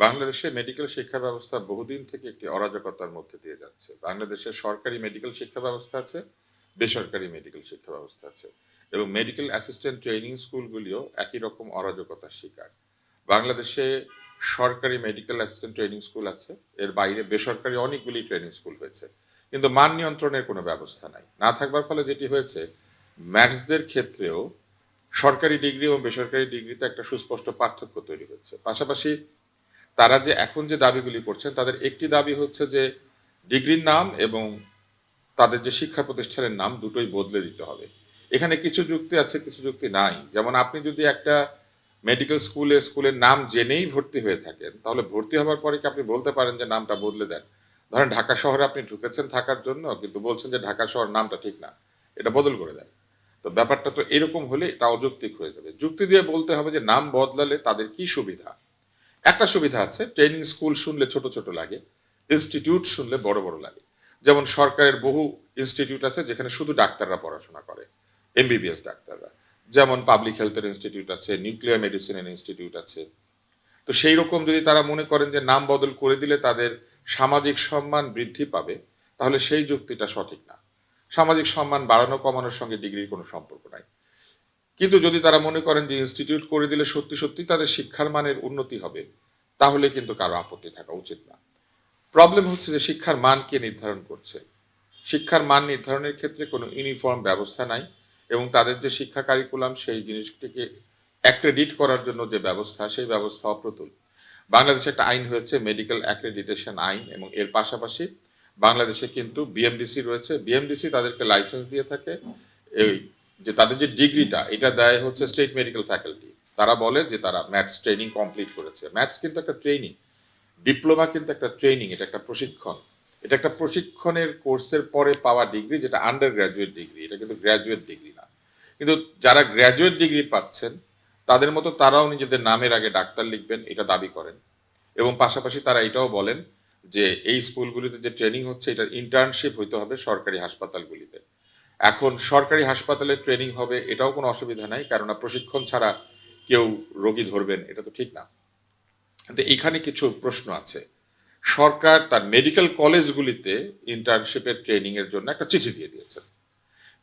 বাংলাদেশে মেডিকেল শিক্ষা ব্যবস্থা বহুদিন থেকে একটি অরাজকতার মধ্যে দিয়ে যাচ্ছে। বাংলাদেশের সরকারি মেডিকেল শিক্ষা ব্যবস্থা আছে, বেসরকারি মেডিকেল শিক্ষা ব্যবস্থা আছে এবং মেডিকেল অ্যাসিস্ট্যান্ট ট্রেনিং স্কুলগুলিও একই রকম অরাজকতার শিকার। বাংলাদেশে সরকারি মেডিকেল অ্যাসিস্ট্যান্ট ট্রেনিং স্কুল আছে, এর বাইরে বেসরকারি অনেকগুলি ট্রেনিং স্কুল হয়েছে। কিন্তু মান নিয়ন্ত্রণের কোনো ব্যবস্থা নাই। না থাকবার ফলে যেটি হয়েছে, ম্যাথসদের ক্ষেত্রেও সরকারি ডিগ্রি এবং বেসরকারি ডিগ্রিতে একটা সুস্পষ্ট পার্থক্য তৈরি হচ্ছে পাশাপাশি তারা যে এখন যে দাবিগুলি করছেন, তাদের একটি দাবি হচ্ছে যে ডিগ্রির নাম এবং তাদের যে শিক্ষা প্রতিষ্ঠানের নাম দুটোই বদলে দিতে হবে। এখানে কিছু যুক্তি আছে, কিছু যুক্তি নাই। যেমন আপনি যদি একটা মেডিকেল স্কুলে স্কুলের নাম জেনেই ভর্তি হয়ে থাকেন, তাহলে ভর্তি হওয়ার পরে কি আপনি বলতে পারেন যে নামটা বদলে দেন? ধরেন ঢাকা শহরে আপনি ঢুকেছেন থাকার জন্য, কিন্তু বলছেন যে ঢাকা শহর নামটা ঠিক না, এটা বদল করে দেন। তো ব্যাপারটা তো এরকম হলে এটা অযৌক্তিক হয়ে যাবে। যুক্তি দিয়ে বলতে হবে যে নাম বদলালে তাদের কি সুবিধা? একটা সুবিধা আছে ট্রেনিং স্কুল শুনলে ছোট ছোট লাগে ইনস্টিটিউট শুনলে বড় বড় লাগে। যেমন সরকারের বহু ইনস্টিটিউট আছে যেখানে শুধু ডাক্তাররা পড়াশোনা করে এমবিবিএস ডাক্তাররা। যেমন পাবলিক হেলথের ইনস্টিটিউট আছে নিউক্লিয়ার মেডিসিনের ইনস্টিটিউট আছে। তো সেই রকম যদি তারা মনে করেন যে নাম বদল করে দিলে তাদের সামাজিক সম্মান বৃদ্ধি পাবে, তাহলে সেই যুক্তিটা সঠিক না। সামাজিক সম্মান বাড়ানো, কমানোর সঙ্গে ডিগ্রির কোনো সম্পর্ক নাই। কিন্তু যদি তারা মনে করেন যে ইনস্টিটিউট করে দিলে সত্যি সত্যি তাদের শিক্ষার মানের উন্নতি হবে, তাহলে কিন্তু কারও আপত্তি থাকা উচিত না। প্রবলেম হচ্ছে যে শিক্ষার মান কে নির্ধারণ করছে। শিক্ষার মান নির্ধারণের ক্ষেত্রে কোনো ইউনিফর্ম ব্যবস্থা নাই এবং তাদের যে শিক্ষা কারিকুলাম সেই জিনিসটিকে অ্যাক্রেডিট করার জন্য যে ব্যবস্থা, সেই ব্যবস্থা অপ্রতুল। বাংলাদেশে একটা আইন হয়েছে মেডিকেল অ্যাক্রেডিটেশন আইন, এবং এর পাশাপাশি বাংলাদেশে কিন্তু বিএমডিসি রয়েছে। বিএমডিসি তাদেরকে লাইসেন্স দিয়ে থাকে। এই যে তাদের যে ডিগ্রিটা, এটা দেয় হচ্ছে স্টেট মেডিকেল ফ্যাকাল্টি তারা বলে যে তারা ম্যাথস ট্রেনিং কমপ্লিট করেছে। ম্যাথস কিন্তু একটা ট্রেনিং ডিপ্লোমা কিন্তু একটা ট্রেনিং এটা একটা প্রশিক্ষণ। এটা একটা প্রশিক্ষণের কোর্সের পরে পাওয়া ডিগ্রি যেটা আন্ডার গ্র্যাজুয়েট ডিগ্রি এটা কিন্তু গ্র্যাজুয়েট ডিগ্রি না। কিন্তু যারা গ্র্যাজুয়েট ডিগ্রি পাচ্ছেন, তাদের মতো তারাও নিজেদের নামের আগে ডাক্তার লিখবেন, এটা দাবি করেন। এবং পাশাপাশি তারা এটাও বলেন যে এই স্কুলগুলিতে যে ট্রেনিং হচ্ছে এটা ইন্টার্নশিপ হইতে হবে সরকারি হাসপাতালগুলিতে। এখন সরকারি হাসপাতালে ট্রেনিং হবে, এটাও কোনো অসুবিধা নাই, কেননা প্রশিক্ষণ ছাড়া কেউ রোগী ধরবেন, এটা তো ঠিক না। কিন্তু এখানে কিছু প্রশ্ন আছে। সরকার তার মেডিকেল কলেজগুলিতে ইন্টার্নশিপের ট্রেনিং এর জন্য একটা চিঠি দিয়ে দিয়েছেন।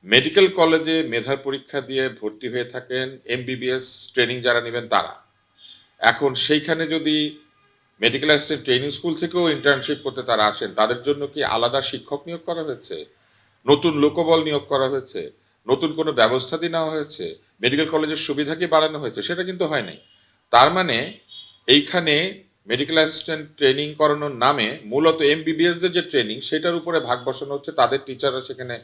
মেডিকেল কলেজে মেধার পরীক্ষা দিয়ে ভর্তি হয়ে থাকেন এমবিবিএস ট্রেনিং যারা নেবেন তারা। এখন সেইখানে যদি মেডিকেল অ্যাসিস্ট্যান্ট ট্রেনিং স্কুল থেকেও ইন্টার্নশিপ করতে তারা আসেন, তাদের জন্য কি আলাদা শিক্ষক নিয়োগ করা হয়েছে? নতুন লোকবল নিয়োগ করা হয়েছে, নতুন কোনো ব্যবস্থা দিয়ে নেওয়া হয়েছে মেডিকেল কলেজের সুবিধা কি বাড়ানো হয়েছে, সেটা কিন্তু হয় নাই। তার মানে এইখানে মেডিকেল অ্যাসিস্ট্যান্ট ট্রেনিং করানোর নামে মূলত এমবিবিএস দের যে ট্রেনিং সেটার উপরে ভাগ বসানো হচ্ছে, তাদের টিচাররা সেখানে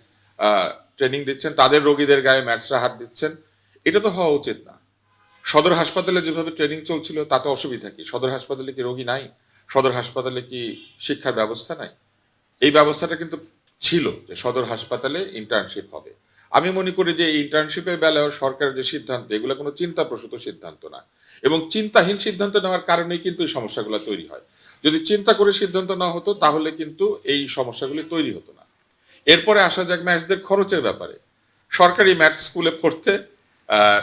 ট্রেনিং দিচ্ছেন, তাদের রোগীদের গায়ে ম্যাটসরা হাত দিচ্ছেন। এটা তো হওয়া উচিত না। সদর হাসপাতালে যেভাবে ট্রেনিং চলছিল, তাতে অসুবিধা কি? সদর হাসপাতালে কি রোগী নাই? সদর হাসপাতালে কি শিক্ষার ব্যবস্থা নাই? এই ব্যবস্থাটা কিন্তু ছিল যে সদর হাসপাতালে ইন্টার্নশিপ হবে। আমি মনে করি যে ইন্টার্নশিপের বেলায় সরকারের যে সিদ্ধান্ত, এগুলো কোনো চিন্তাপ্রসূত সিদ্ধান্ত না। এবং চিন্তাহীন সিদ্ধান্ত নেওয়ার কারণেই কিন্তু এই সমস্যাগুলো তৈরি হয়। যদি চিন্তা করে সিদ্ধান্ত না হতো, তাহলে কিন্তু এই সমস্যাগুলি তৈরি হতো না। এরপরে আসা যাক ম্যাথসদের খরচের ব্যাপারে। সরকারি ম্যাথস স্কুলে পড়তে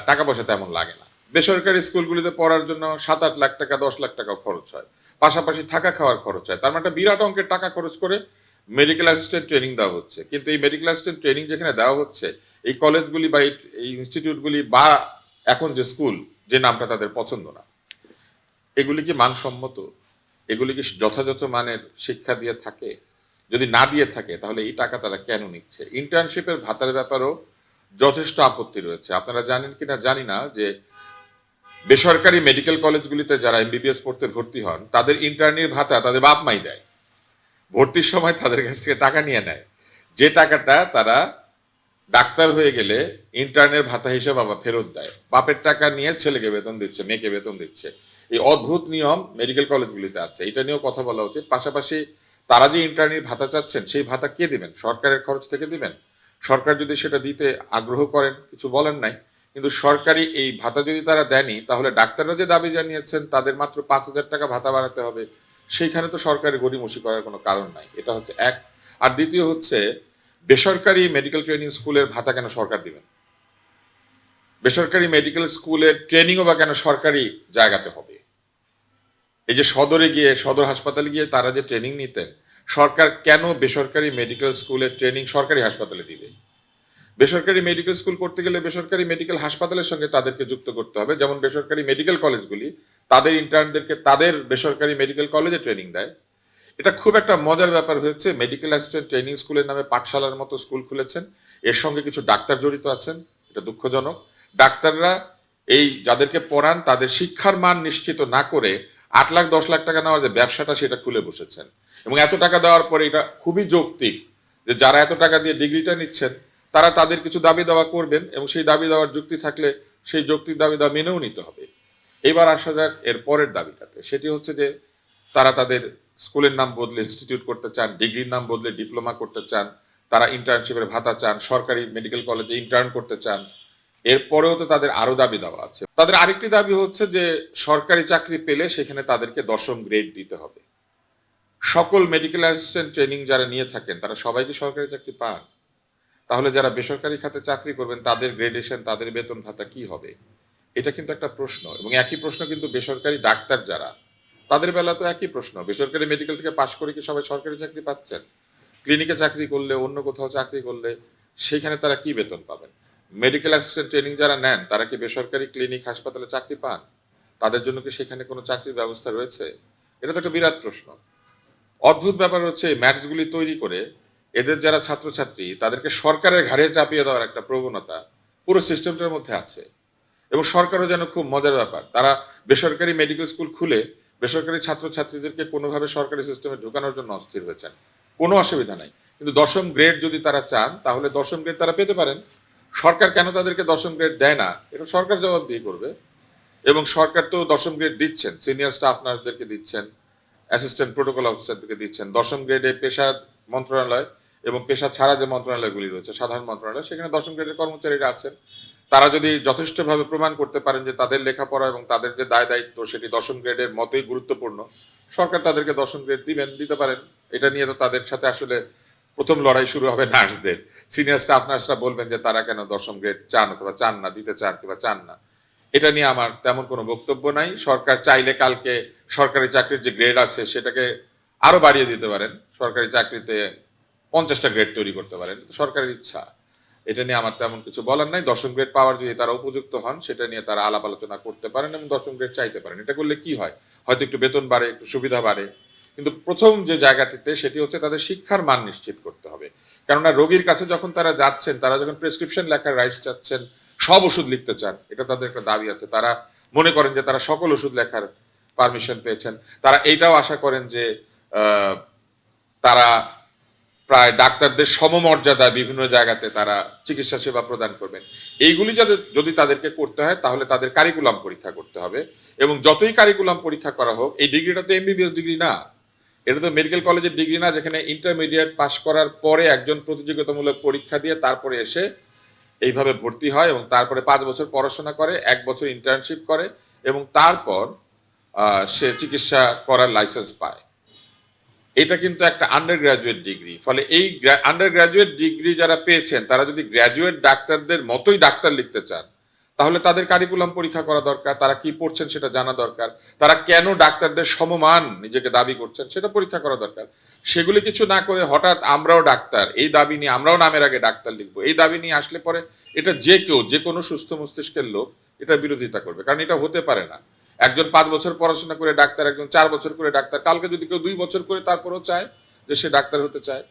টাকা পয়সা তেমন লাগে না। বেসরকারি স্কুলগুলিতে পড়ার জন্য সাত আট লাখ টাকা, দশ লাখ টাকা খরচ হয়। পাশাপাশি থাকা খাওয়ার খরচ হয়। তার মানে একটা বিরাট অঙ্কের টাকা খরচ করে মেডিকেল অ্যাসিস্ট্যান্ট ট্রেনিং দেওয়া হচ্ছে। কিন্তু এই মেডিকেল অ্যাসিস্ট্যান্ট ট্রেনিং যেখানে দেওয়া হচ্ছে, এই কলেজগুলি বা এই- ইনস্টিটিউটগুলি বা এখন যে স্কুল যে নামটা তাদের পছন্দ না। এগুলি কি মানসম্মত? এগুলি কি যথাযথ মানের শিক্ষা দিয়ে থাকে? যদি না দিয়ে থাকে, তাহলে এই টাকা তারা কেন নিচ্ছে? ইন্টার্নশিপের ভাতার ব্যাপারেও যথেষ্ট আপত্তি রয়েছে। আপনারা জানেন কিনা জানি না যে বেসরকারি মেডিকেল কলেজগুলিতে যারা এমবিবিএস পড়তে ভর্তি হন, তাদের ইন্টার্নির ভাতা তাদের বাপ মাই দেয়। ভর্তির সময় তাদের কাছ থেকে টাকা নিয়ে নেয়। যে টাকাটা তারা ডাক্তার হয়ে গেলে ইন্টার্নের ভাতা হিসেবে বাবা ফেরত দেয়। বাপের টাকা নিয়ে ছেলেকে বেতন দিচ্ছে, মেয়েকে বেতন দিচ্ছে। এই অদ্ভুত নিয়ম মেডিকেল কলেজগুলিতে আছে। এটা নিয়েও কথা বলা উচিত। পাশাপাশি তারা যে ইন্টার্নির ভাতা চাচ্ছেন, সেই ভাতা কে দিবেন? সরকারের খরচ থেকে দিবেন? সরকার যদি সেটা দিতে আগ্রহ করেন, কিছু বলেন নাই, কিন্তু সরকারি এই ভাতা যদি তারা দেয়নি, তাহলে ডাক্তাররা যে দাবি জানিয়েছেন, তাদের মাত্র পাঁচ হাজার টাকা ভাতা বাড়াতে হবে। সেইখানে তো সরকারের গড়িমসি করার কোনো কারণ নাই। এটা হচ্ছে এক। আর দ্বিতীয় হচ্ছে, বেসরকারি মেডিকেল ট্রেনিং স্কুলের ভাতা কেন সরকার দিবেন? বেসরকারি মেডিকেল স্কুলের ট্রেনিংও বা কেন সরকারি জায়গাতে হবে? এই যে সদরে গিয়ে, সদর হাসপাতালে গিয়ে তারা যে ট্রেনিং নিতেন, সরকার কেন বেসরকারি মেডিকেল স্কুলের ট্রেনিং সরকারি হাসপাতালে দিবে? বেসরকারি মেডিকেল স্কুল করতে গেলে বেসরকারি মেডিকেল হাসপাতালের সঙ্গে তাদেরকে যুক্ত করতে হবে। যেমন বেসরকারি মেডিকেল কলেজগুলি তাদের ইন্টার্নদেরকে তাদের বেসরকারি মেডিকেল কলেজে ট্রেনিং দেয়। এটা খুব একটা মজার ব্যাপার হয়েছে। মেডিকেল অ্যাসিস্ট্যান্ট ট্রেনিং স্কুলের নামে পাঠশালার মতো স্কুল খুলেছেন। এর সঙ্গে কিছু ডাক্তার জড়িত আছেন। এটা দুঃখজনক। ডাক্তাররা এই যাদেরকে পড়ান, তাদের শিক্ষার মান নিশ্চিত না করে আট লাখ, দশ লাখ টাকা নেওয়ার যে ব্যবসাটা, সেটা খুলে বসেছেন। এবং এত টাকা দেওয়ার পরে এটা খুবই যৌক্তিক যে যারা এত টাকা দিয়ে ডিগ্রিটা নিচ্ছেন, তারা তাদের কিছু দাবি দাওয়া করবেন এবং সেই দাবি দেওয়ার যুক্তি থাকলে সেই যৌক্তিক দাবি দাওয়া মেনেও নিতে হবে। এবার আসা যাক এর পরের দাবিটাতে। সেটি হচ্ছে যে, তারা তাদের স্কুলের নাম বদলে ইনস্টিটিউট করতে চান ডিগ্রির নাম বদলে ডিপ্লোমা করতে চান, তারা ইন্টার্নশিপের ভাতা চান, সরকারি মেডিকেল কলেজে ইন্টার্ন করতে চান, এরপরেও তো তাদের আরও দাবি দেওয়া আছে। তাদের আরেকটি দাবি হচ্ছে যে, সরকারি চাকরি পেলে সেখানে তাদেরকে দশম গ্রেড দিতে হবে। সকল মেডিকেল অ্যাসিস্ট্যান্ট ট্রেনিং যারা নিয়ে থাকেন, তারা সবাইকে সরকারি চাকরি পান। তাহলে যারা বেসরকারি খাতে চাকরি করবেন, তাদের গ্রেডেশন তাদের বেতন ভাতা কি হবে? এটা কিন্তু একটা প্রশ্ন এবং একই প্রশ্ন কিন্তু বেসরকারি ডাক্তার যারা, তাদের বেলা তো একই প্রশ্ন। বেসরকারি মেডিকেল থেকে পাশ করে কি সবাই সরকারি চাকরি পাচ্ছেন? ক্লিনিকে চাকরি করলে, অন্য কোথাও চাকরি করলে সেইখানে তারা কি বেতন পাবেন? মেডিকেল অ্যাসিস্ট্যান্ট ট্রেনিং যারা নেন, তারা কি বেসরকারি ক্লিনিক হাসপাতালে চাকরি পান? তাদের জন্য কি সেখানে কোনো চাকরির ব্যবস্থা রয়েছে? এটা তো একটা বিরাট প্রশ্ন। অদ্ভুত ব্যাপার হচ্ছে ম্যাটসগুলি তৈরি করে এদের যারা ছাত্রছাত্রী, তাদেরকে সরকারের ঘাড়ে চাপিয়ে দেওয়ার একটা প্রবণতা পুরো সিস্টেমটার মধ্যে আছে। এবং সরকারও যেন খুব মজার ব্যাপার। তারা বেসরকারি মেডিকেল স্কুল খুলে বেসরকারি ছাত্রছাত্রীদেরকে কোনোভাবে সরকারি সিস্টেমে ঢোকানোর জন্য অস্থির হয়েছেন। কোনো অসুবিধা নাই। কিন্তু দশম গ্রেড যদি তারা চান, তাহলে দশম গ্রেড তারা পেতে পারেন। সরকার কেন তাদেরকে দশম গ্রেড দেয় না? এটা সরকার জবাবদিহি করবে। এবং সরকার তো দশম গ্রেড দিচ্ছেন। সিনিয়র স্টাফ নার্সদেরকে দিচ্ছেন অ্যাসিস্ট্যান্ট প্রোটোকল অফিসারদেরকে দিচ্ছেন। দশম গ্রেডে পেশা মন্ত্রণালয় এবং পেশা ছাড়া যে মন্ত্রণালয়গুলি রয়েছে, সাধারণ মন্ত্রণালয়, সেখানে দশম গ্রেডের কর্মচারীরা আছেন। তারা যদি যথেষ্টভাবে প্রমাণ করতে পারেন যে তাদের লেখাপড়া এবং তাদের যে দায় দায়িত্ব সেটি দশম গ্রেডের মতোই গুরুত্বপূর্ণ, সরকার তাদেরকে দশম গ্রেড দিবেন, দিতে পারেন। এটা নিয়ে তো তাদের সাথে আসলে প্রথম লড়াই শুরু হবে নার্সদের। সিনিয়র স্টাফ নার্সরা বলবেন যে তারা কেন দশম গ্রেড চান অথবা চান না, দিতে চান কিংবা চান না। এটা নিয়ে আমার তেমন কোনো বক্তব্য নাই। সরকার চাইলে কালকে সরকারি চাকরির যে গ্রেড আছে সেটাকে আরও বাড়িয়ে দিতে পারেন। সরকারি চাকরিতে পঞ্চাশটা গ্রেড তৈরি করতে পারেন। সরকারের ইচ্ছা। এটা নিয়ে আমার তেমন কিছু বলার নাই। দশম গ্রেড পাওয়ার যদি তারা উপযুক্ত হন, সেটা নিয়ে তারা আলাপ আলোচনা করতে পারেন এবং দশম গ্রেড চাইতে পারেন। এটা করলে কি হয়? হয়তো একটু বেতন বাড়ে, একটু সুবিধা বাড়ে। কিন্তু প্রথম যে জায়গাটিতে সেটি হচ্ছে তাদের শিক্ষার মান নিশ্চিত করতে হবে। কেননা রোগীর কাছে যখন তারা যাচ্ছেন, তারা যখন প্রেসক্রিপশন লেখার রাইটস চাচ্ছেন, সব ওষুধ লিখতে চান, এটা তাদের একটা দাবি আছে। তারা মনে করেন যে তারা সকল ওষুধ লেখার পারমিশন পেয়েছেন। তারা এইটাও আশা করেন যে তারা প্রায় ডাক্তারদের সমমর্যাদা বিভিন্ন জায়গাতে তারা চিকিৎসা সেবা প্রদান করবেন। এইগুলি যাদের যদি তাদেরকে করতে হয়, তাহলে তাদের কারিকুলাম পরীক্ষা করতে হবে এবং যতই কারিকুলাম পরীক্ষা করা হোক, এই ডিগ্রিটা তো এমবিবিএস ডিগ্রি না। এটা তো মেডিকেল কলেজের ডিগ্রি না, যেখানে ইন্টারমিডিয়েট পাশ করার পরে একজন প্রতিযোগিতামূলক পরীক্ষা দিয়ে তারপরে এসে এইভাবে ভর্তি হয় এবং তারপরে পাঁচ বছর পড়াশোনা করে, এক বছর ইন্টার্নশিপ করে এবং তারপর সে চিকিৎসা করার লাইসেন্স পায়। এটা কিন্তু একটা আন্ডার গ্রাজুয়েট ডিগ্রি ফলে এই আন্ডার গ্রাজুয়েট ডিগ্রি যারা পেয়েছেন, তারা যদি গ্র্যাজুয়েট ডাক্তারদের মতোই ডাক্তার লিখতে চান, তাহলে তাদের কারিকুলাম পরীক্ষা করা দরকার, তারা কি পড়ছেন সেটা জানা দরকার, তারা কেন ডাক্তারদের সমমান নিজেকে দাবি করছেন সেটা পরীক্ষা করা দরকার। সেগুলি কিছু না করে হঠাৎ আমরাও ডাক্তার, এই দাবি নিয়ে আমরাও নামের আগে ডাক্তার লিখব, এই দাবি নিয়ে আসলে পরে এটা যে কেউ, যে কোনো সুস্থ মস্তিষ্কের লোক এটা বিরোধিতা করবে, কারণ এটা হতে পারে না। একজন পাঁচ বছর পড়াশোনা করে ডাক্তার, একজন চার বছর করে ডাক্তার। কালকে যদি কেউ দুই বছর করে তারপরেও চায় যে সে ডাক্তার হতে চায়।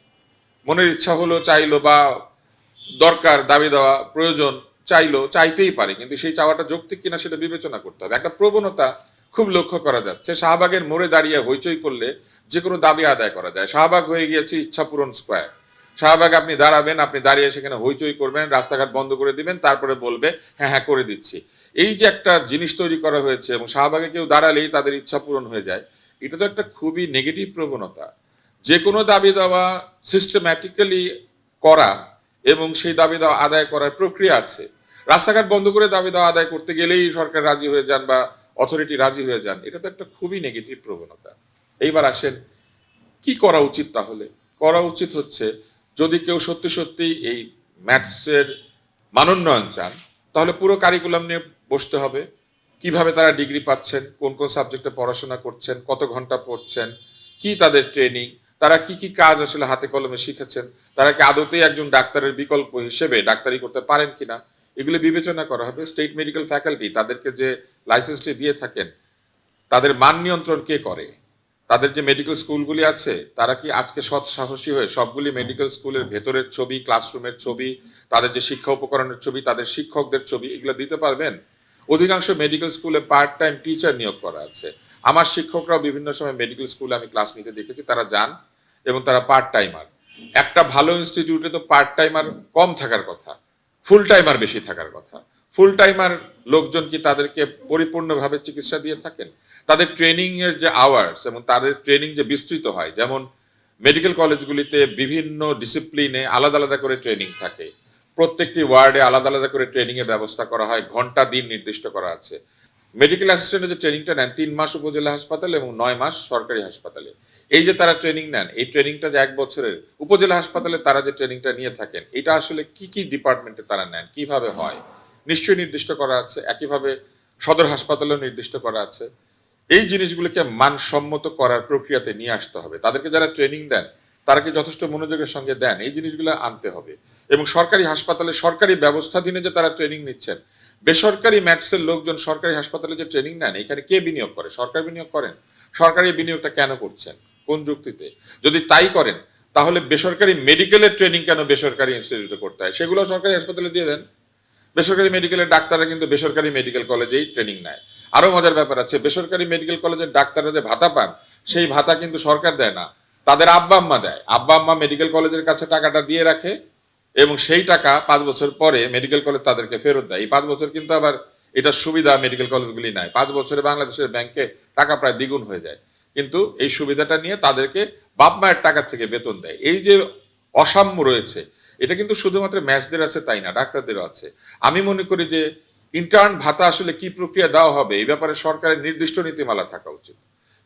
মনের ইচ্ছা হলো চাইলো বা দরকার, দাবি দেওয়া, প্রয়োজন, চাইলো, চাইতেই পারে। কিন্তু সেই চাওয়াটা যৌক্তিক কিনা সেটা বিবেচনা করতে হবে। একটা প্রবণতা খুব লক্ষ্য করা যাচ্ছে। শাহবাগের মোড়ে দাঁড়িয়ে হইচই করলে যে কোনো দাবি আদায় করা যায়। শাহবাগ হয়ে গিয়েছে ইচ্ছা পূরণ স্কোয়ার। শাহবাগ আপনি দাঁড়াবেন, আপনি দাঁড়িয়ে সেখানে হইচই করবেন, রাস্তাঘাট বন্ধ করে দিবেন, তারপরে বলবে হ্যাঁ হ্যাঁ করে দিচ্ছি। এই যে একটা জিনিস তৈরি করা হয়েছে এবং শাহবাগে কেউ দাঁড়ালেই তাদের ইচ্ছা পূরণ হয়ে যায়, এটা তো একটা খুবই নেগেটিভ প্রবণতা। যে কোনো দাবি দেওয়া সিস্টেম্যাটিক্যালি করা এবং সেই দাবি দেওয়া আদায় করার প্রক্রিয়া আছে। রাস্তাঘাট বন্ধ করে দাবি দেওয়া আদায় করতে গেলেই সরকার রাজি হয়ে যান বা অথরিটি রাজি হয়ে যান, এটা তো একটা খুবই নেগেটিভ প্রবণতা। এইবার আসেন, কি করা উচিত তাহলে? করা উচিত হচ্ছে, যদি কেউ সত্যি সত্যি এই ম্যাথসের মানোন্নয়ন চান, তাহলে পুরো কারিকুলাম নিয়ে বসতে হবে। কীভাবে তারা ডিগ্রি পাচ্ছেন, কোন কোন সাবজেক্টে পড়াশোনা করছেন, কত ঘণ্টা পড়ছেন, কি তাদের ট্রেনিং, তারা কি কি কাজ আসলে হাতে কলমে শিখেছেন, তারা কি আদতেই একজন ডাক্তারের বিকল্প হিসেবে ডাক্তারি করতে পারেন কিনা, এগুলো বিবেচনা করা হবে। স্টেট মেডিকেল ফ্যাকাল্টি তাদেরকে যে লাইসেন্সটি দিয়ে থাকেন, তাদের মান নিয়ন্ত্রণ কে করে? তাদের যে মেডিকেল স্কুলগুলি আছে, তারা কি আজকে সৎ সাহসী হয়ে সবগুলি মেডিকেল স্কুলের ভেতরের ছবি, ক্লাসরুমের ছবি, তাদের যে শিক্ষা উপকরণের ছবি, তাদের শিক্ষকদের ছবি, এগুলো দিতে পারবেন? অধিকাংশ মেডিকেল স্কুলে পার্ট টাইম টিচার নিয়োগ করা আছে। আমার শিক্ষকরাও বিভিন্ন সময় মেডিকেল স্কুলে আমি ক্লাস নিতে দেখেছি, তারা যান এবং তারা পার্ট টাইমার একটা ভালো ইনস্টিটিউটে তো পার্ট টাইমার কম থাকার কথা ফুল টাইমার বেশি থাকার কথা। ফুল টাইমার লোকজন কি তাদেরকে পরিপূর্ণভাবে চিকিৎসা দিয়ে থাকেন? তাদের ট্রেনিং এর যে আওয়ার্স এবং তাদের ট্রেনিং যে বিস্তৃত হয়, যেমন মেডিকেল কলেজগুলিতে বিভিন্ন ডিসিপ্লিনে আলাদা আলাদা করে ট্রেনিং থাকে। প্রত্যেকটি ওয়ার্ডে আলাদা আলাদা করে ট্রেনিং এর ব্যবস্থা করা হয়, ঘণ্টা দিন নির্দিষ্ট করা আছে। মেডিকেল অ্যাসিস্ট্যান্টের যে ট্রেনিংটা নেন, তিন মাস উপজেলা হাসপাতালে এবং নয় মাস সরকারি হাসপাতালে। এই যে তারা ট্রেনিং নেন, এই ট্রেনিংটা যে এক বছরের উপজেলা হাসপাতালে তারা যে ট্রেনিংটা নিয়ে থাকেন, এটা আসলে কি কি ডিপার্টমেন্টে তারা নেন, কীভাবে হয়? নিশ্চয়ই নির্দিষ্ট করা আছে, একইভাবে সদর হাসপাতালেও নির্দিষ্ট করা আছে। এই জিনিসগুলোকে মানসম্মত করার প্রক্রিয়াতে নিয়ে আসতে হবে। তাদেরকে যারা ট্রেনিং দেন, তারা কি যথেষ্ট মনোযোগের সঙ্গে দেন? এই জিনিসগুলো আনতে হবে। এবং সরকারি হাসপাতালে সরকারি ব্যবস্থাধীনে যে তারা ট্রেনিং নিচ্ছেন। বেসরকারি ম্যাটসের লোকজন সরকারি হাসপাতালে যে ট্রেনিং নেন, এখানে কে বিনিয়োগ করে? সরকার বিনিয়োগ করেন? সরকারি বিনিয়োগটা কেন করছেন? কোন যুক্তিতে? যদি তাই করেন, তাহলে বেসরকারি মেডিকেলের ট্রেনিং কেন বেসরকারি ইনস্টিটিউটে করতে হয়? সেগুলো সরকারি হাসপাতালে দিয়ে দেন। বেসরকারি মেডিকেলের ডাক্তাররা কিন্তু বেসরকারি মেডিকেল কলেজেই ট্রেনিং নেয়। আরও মজার ব্যাপার আছে, বেসরকারি মেডিকেল কলেজের ডাক্তাররা যে ভাতা পান, সেই ভাতা কিন্তু সরকার দেয় না। তাদের আব্বা আম্মা দেয়। আব্বা আম্মা মেডিকেল কলেজের কাছে টাকাটা দিয়ে রাখে এবং সেই টাকা পাঁচ বছর পরে মেডিকেল কলেজ তাদেরকে ফেরত দেয়। এই পাঁচ বছর কিন্তু আবার এটার সুবিধা মেডিকেল কলেজগুলি নাই। পাঁচ বছরে বাংলাদেশের ব্যাংকে টাকা প্রায় দ্বিগুণ হয়ে যায়। কিন্তু এই সুবিধাটা নিয়ে তাদেরকে বাপ মায়ের টাকার থেকে বেতন দেয়। এই যে অসাম্য রয়েছে, এটা কিন্তু শুধুমাত্র ম্যাচদের আছে তাই না, ডাক্তারদেরও আছে। আমি মনে করি যে ইন্টার্ন ভাতা আসলে কি প্রক্রিয়া দেওয়া হবে, এই ব্যাপারে সরকারের নির্দিষ্ট নীতিমালা থাকা উচিত।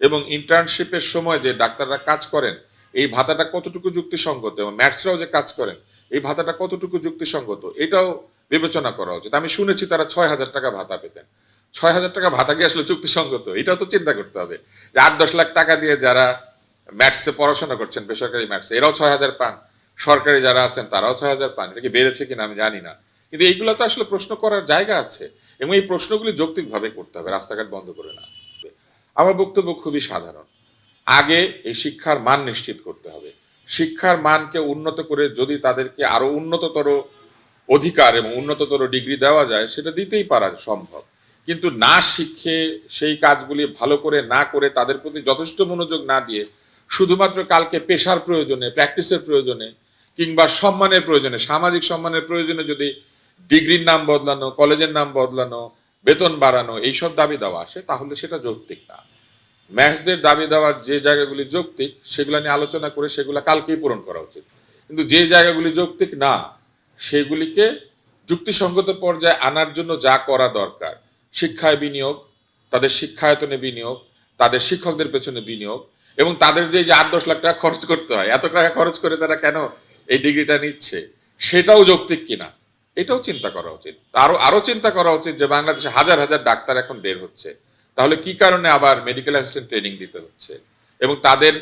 এবং ইন্টার্নশিপের সময় যে ডাক্তাররা কাজ করেন, এই ভাতাটা কতটুকু যুক্তিসঙ্গত এবং ম্যাথসরাও যে কাজ করেন এই ভাতাটা কতটুকু যুক্তিসঙ্গত? এটাও বিবেচনা করা উচিত। আমি শুনেছি তারা ছয় হাজার টাকা ভাতা পেতেন। ছয় হাজার টাকা ভাতা কি আসলে যুক্তিসঙ্গত? এটাও তো চিন্তা করতে হবে। যে আট দশ লাখ টাকা দিয়ে যারা ম্যাটসে পড়াশোনা করছেন, বেসরকারি ম্যাথসে, এরাও ছয় হাজার পান। সরকারি যারা আছেন, তারাও ছয় হাজার পান। এটা কি বেড়েছে কিনা আমি জানি না। কিন্তু এইগুলো তো আসলে প্রশ্ন করার জায়গা আছে। এবং এই প্রশ্নগুলি যৌক্তিকভাবে করতে হবে, রাস্তাঘাট বন্ধ করে না। আমার বক্তব্য খুবই সাধারণ। আগে এই শিক্ষার মান নিশ্চিত করতে হবে। শিক্ষার মানকে উন্নত করে যদি তাদেরকে আরও উন্নততর অধিকার এবং উন্নততর ডিগ্রি দেওয়া যায়, সেটা দিতেই পারা সম্ভব। কিন্তু না শিখে সেই কাজগুলি ভালো করে না করে তাদের প্রতি যথেষ্ট মনোযোগ না দিয়ে শুধুমাত্র কালকে পেশার প্রয়োজনে, প্র্যাকটিসের প্রয়োজনে কিংবা সম্মানের প্রয়োজনে, সামাজিক সম্মানের প্রয়োজনে যদি ডিগ্রির নাম বদলানো, কলেজের নাম বদলানো, বেতন বাড়ানো, এইসব দাবি দেওয়া আসে, তাহলে সেটা যৌক্তিক না। ম্যাচদের দাবি দেওয়ার যে জায়গাগুলি যৌক্তিক, সেগুলো নিয়ে আলোচনা করে সেগুলো কালকেই পূরণ করা উচিত। কিন্তু যে জায়গাগুলি যৌক্তিক, না। সেগুলিকে যুক্তিসঙ্গত পর্যায়ে আনার জন্য যা করা দরকার, শিক্ষায় বিনিয়োগ, তাদের শিক্ষায়তনে বিনিয়োগ, তাদের শিক্ষকদের পেছনে বিনিয়োগ, এবং তাদের যে আট দশ লাখ টাকা খরচ করতে হয়, এত টাকা খরচ করে তারা কেন এই ডিগ্রিটা নিচ্ছে? সেটাও যৌক্তিক কিনা? এটাও চিন্তা করা উচিত। আরও আরও চিন্তা করা উচিত যে বাংলাদেশে হাজার হাজার ডাক্তার এখন বের হচ্ছে। তাহলে কি কারণে আবার মেডিকেল অ্যাসিস্ট্যান্ট ট্রেনিং দিতে হচ্ছে? এবং তাদের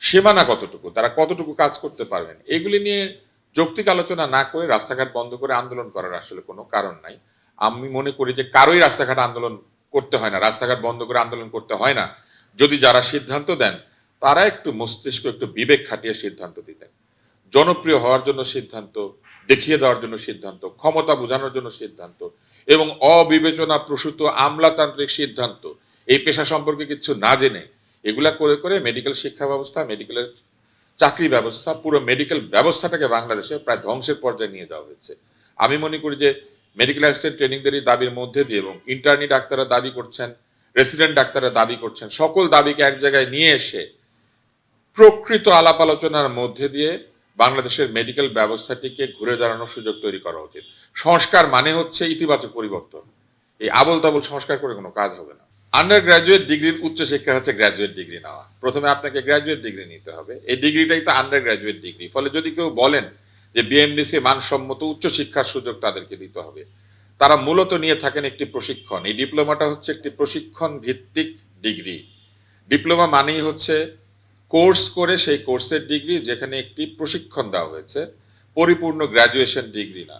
সীমানা কতটুকু? তারা কতটুকু কাজ করতে পারবেন? এগুলি নিয়ে যৌক্তিক আলোচনা না করে রাস্তাঘাট বন্ধ করে আন্দোলন করার আসলে কোনো কারণ নাই। আমি মনে করি যে কারোই রাস্তাঘাট আন্দোলন করতে হয় না, রাস্তাঘাট বন্ধ করে আন্দোলন করতে হয় না। যদি যারা সিদ্ধান্ত দেন, তারা একটু মস্তিষ্ক একটু বিবেক খাটিয়ে সিদ্ধান্ত দিতেন। জনপ্রিয় হওয়ার জন্য সিদ্ধান্ত, দেখিয়ে দেওয়ার জন্য সিদ্ধান্ত, ক্ষমতা বোঝানোর জন্য সিদ্ধান্ত এবং অবিবেচনা প্রসূত আমলাতান্ত্রিক সিদ্ধান্ত। এই পেশা সম্পর্কে কিছু না জেনে এগুলা করে করে মেডিকেল শিক্ষা ব্যবস্থা মেডিকেলের চাকরি ব্যবস্থা, পুরো মেডিকেল ব্যবস্থাটাকে বাংলাদেশে প্রায় ধ্বংসের পর্যায়ে নিয়ে যাওয়া হয়েছে। আমি মনে করি যে মেডিকেল অ্যাসিস্ট্যান্ট ট্রেনিংদেরই দাবির মধ্যে দিয়ে এবং ইন্টার্নি ডাক্তাররা দাবি করছেন রেসিডেন্ট ডাক্তাররা দাবি করছেন, সকল দাবিকে এক জায়গায় নিয়ে এসে প্রকৃত আলাপ আলোচনার মধ্যে দিয়ে বাংলাদেশের মেডিকেল ব্যবস্থাটিকে ঘুরে দাঁড়ানোর সুযোগ তৈরি করা উচিত। সংস্কার মানে হচ্ছে ইতিবাচক পরিবর্তন। এই আবল তাবল সংস্কার করে কোনো কাজ হবে না। আন্ডার গ্রাজুয়েট ডিগ্রির উচ্চশিক্ষা হচ্ছে গ্র্যাজুয়েট ডিগ্রি নেওয়া। প্রথমে আপনাকে গ্র্যাজুয়েট ডিগ্রি নিতে হবে। এই ডিগ্রিটাই তো আন্ডার গ্র্যাজুয়েট ডিগ্রি ফলে যদি কেউ বলেন যে বিএমডিসি মানসম্মত উচ্চশিক্ষার সুযোগ তাদেরকে দিতে হবে, তারা মূলত নিয়ে থাকেন একটি প্রশিক্ষণ। এই ডিপ্লোমাটা হচ্ছে একটি প্রশিক্ষণ ভিত্তিক ডিগ্রি ডিপ্লোমা মানেই হচ্ছে কোর্স করে সেই কোর্সের ডিগ্রি যেখানে একটি প্রশিক্ষণ দেওয়া হয়েছে। পরিপূর্ণ গ্র্যাজুয়েশন ডিগ্রি না।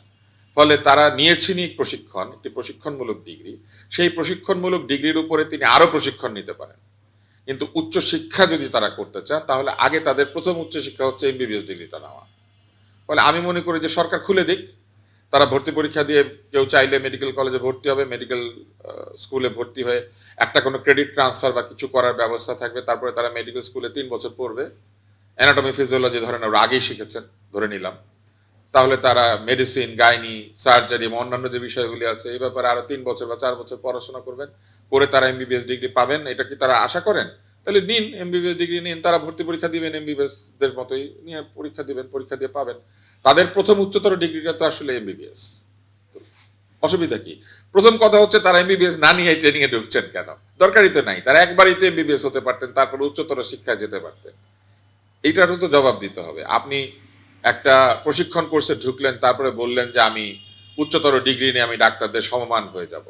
ফলে তারা নিয়েছেনই প্রশিক্ষণ, একটি প্রশিক্ষণমূলক ডিগ্রি। সেই প্রশিক্ষণমূলক ডিগ্রির উপরে তিনি আরও প্রশিক্ষণ নিতে পারেন। কিন্তু উচ্চ শিক্ষা যদি তারা করতে চান, তাহলে আগে তাদের প্রথম উচ্চ শিক্ষা হচ্ছে এমবিবিএস ডিগ্রিটা নেওয়া। ফলে আমি মনে করি যে সরকার খুলে দিক। তারা ভর্তি পরীক্ষা দিয়ে কেউ চাইলে মেডিকেল কলেজে ভর্তি হবে, মেডিকেল স্কুলে ভর্তি হয়ে একটা কোনো ক্রেডিট ট্রান্সফার বা কিছু করার ব্যবস্থা থাকবে, তারপরে তারা মেডিকেল স্কুলে তিন বছর পড়বে। অ্যানাটমি ফিজিওলজি ধরেন, ওরা আগেই শিখেছেন, ধরে নিলাম। তাহলে তারা মেডিসিন গাইনি সার্জারি এবং অন্যান্য যে বিষয়গুলি আছে, এই ব্যাপারে আরও তিন বছর বা চার বছর পড়াশোনা করবেন, করে তারা এমবিবিএস ডিগ্রি পাবেন, এটা কি তারা আশা করেন? তাহলে নিন এমবিবিএস ডিগ্রি নিন, তারা ভর্তি পরীক্ষা দিবেন এমবিবিএস দের মতোই নিয়ে পরীক্ষা দিবেন, পরীক্ষা দিয়ে পাবেন। তাদের প্রথম উচ্চতর ডিগ্রিটা তো আসলে এমবিবিএস অসুবিধা কি? প্রথম কথা হচ্ছে তারা এমবিবিএস না নিয়ে ট্রেনিং এ ঢুকছেন কেন? দরকারই তো নাই, তারা একবারই তো এমবিবিএস হতে পারতেন, তারপর উচ্চতর শিক্ষায় যেতে পারতেন। এইটারও তো জবাব দিতে হবে। আপনি একটা প্রশিক্ষণ কোর্সে ঢুকলেন, তারপরে বললেন যে আমি উচ্চতর ডিগ্রি নিয়ে আমি ডাক্তারদের সমমান হয়ে যাব।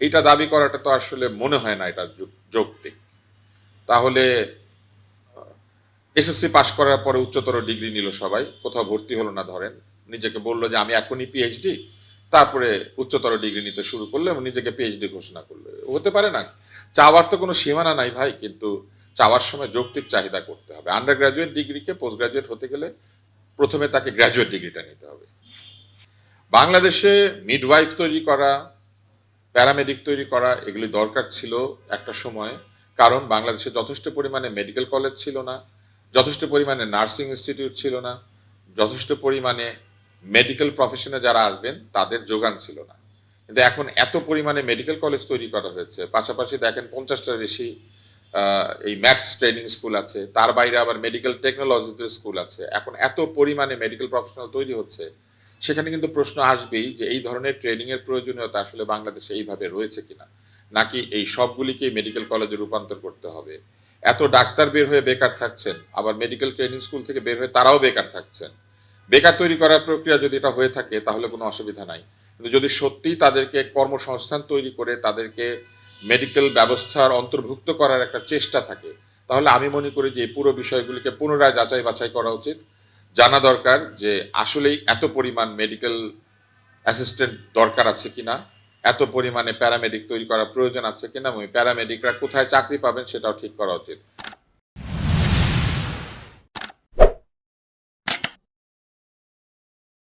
এইটা দাবি করাটা তো আসলে মনে হয় না এটা যুক- যৌক্তিক। তাহলে এসএসসি পাশ করার পরে উচ্চতর ডিগ্রি নিল সবাই, কোথাও ভর্তি হলো না ধরেন। নিজেকে বলল যে আমি এখনই পিএইচডি তারপরে উচ্চতর ডিগ্রি নিতে শুরু করল এবং নিজেকে পিএইচডি ঘোষণা করল। হতে পারে না, চাওয়ার তো কোনো সীমানা নাই ভাই, কিন্তু চাওয়ার সময় যৌক্তিক চাহিদা করতে হবে। আন্ডার গ্রাজুয়েট ডিগ্রিকে পোস্ট গ্রাজুয়েট হতে গেলে প্রথমে তাকে গ্র্যাজুয়েট ডিগ্রিটা নিতে হবে। বাংলাদেশে মিডওয়াইফ তৈরি করা প্যারামেডিক তৈরি করা, এগুলি দরকার ছিল একটা সময়। কারণ বাংলাদেশে যথেষ্ট পরিমাণে মেডিকেল কলেজ ছিল না, যথেষ্ট পরিমাণে নার্সিং ইনস্টিটিউট ছিল না, যথেষ্ট পরিমাণে মেডিকেল প্রফেশনে যারা আসবেন, তাদের যোগান ছিল না। কিন্তু এখন এত পরিমাণে মেডিকেল কলেজ তৈরি করা হয়েছে, পাশাপাশি দেখেন পঞ্চাশটার বেশি এই ম্যাথস ট্রেনিং স্কুল আছে, তার বাইরে আবার মেডিকেল টেকনোলজিতে স্কুল আছে। এখন এত পরিমাণে মেডিকেল প্রফেশনাল তৈরি হচ্ছে, সেখানে কিন্তু প্রশ্ন আসবেই যে এই ধরনের ট্রেনিং এর প্রয়োজনীয়তা আসলে বাংলাদেশে এইভাবে রয়েছে কিনা? নাকি এই সবগুলিকে মেডিকেল কলেজে রূপান্তর করতে হবে? এত ডাক্তার বের হয়ে বেকার থাকছেন, আবার মেডিকেল ট্রেনিং স্কুল থেকে বের হয়ে তারাও বেকার থাকছেন। বেকার তৈরি করার প্রক্রিয়া যদি এটা হয়ে থাকে, তাহলে কোনো অসুবিধা নাই। কিন্তু যদি সত্যিই তাদেরকে কর্মসংস্থান তৈরি করে, তাদেরকে মেডিকেল ব্যবস্থার অন্তর্ভুক্ত করার একটা চেষ্টা থাকে। তাহলে আমি মনে করি যে পুরো বিষয়গুলিকে পুনরায় যাচাই বাছাই করা উচিত। জানা দরকার যে আসলেই এত পরিমাণ মেডিকেল অ্যাসিস্ট্যান্ট দরকার আছে কিনা, এত পরিমাণে প্যারামেডিক তৈরি করার প্রয়োজন আছে কিনা প্যারামেডিকরা কোথায় চাকরি পাবেন সেটাও ঠিক করা উচিত।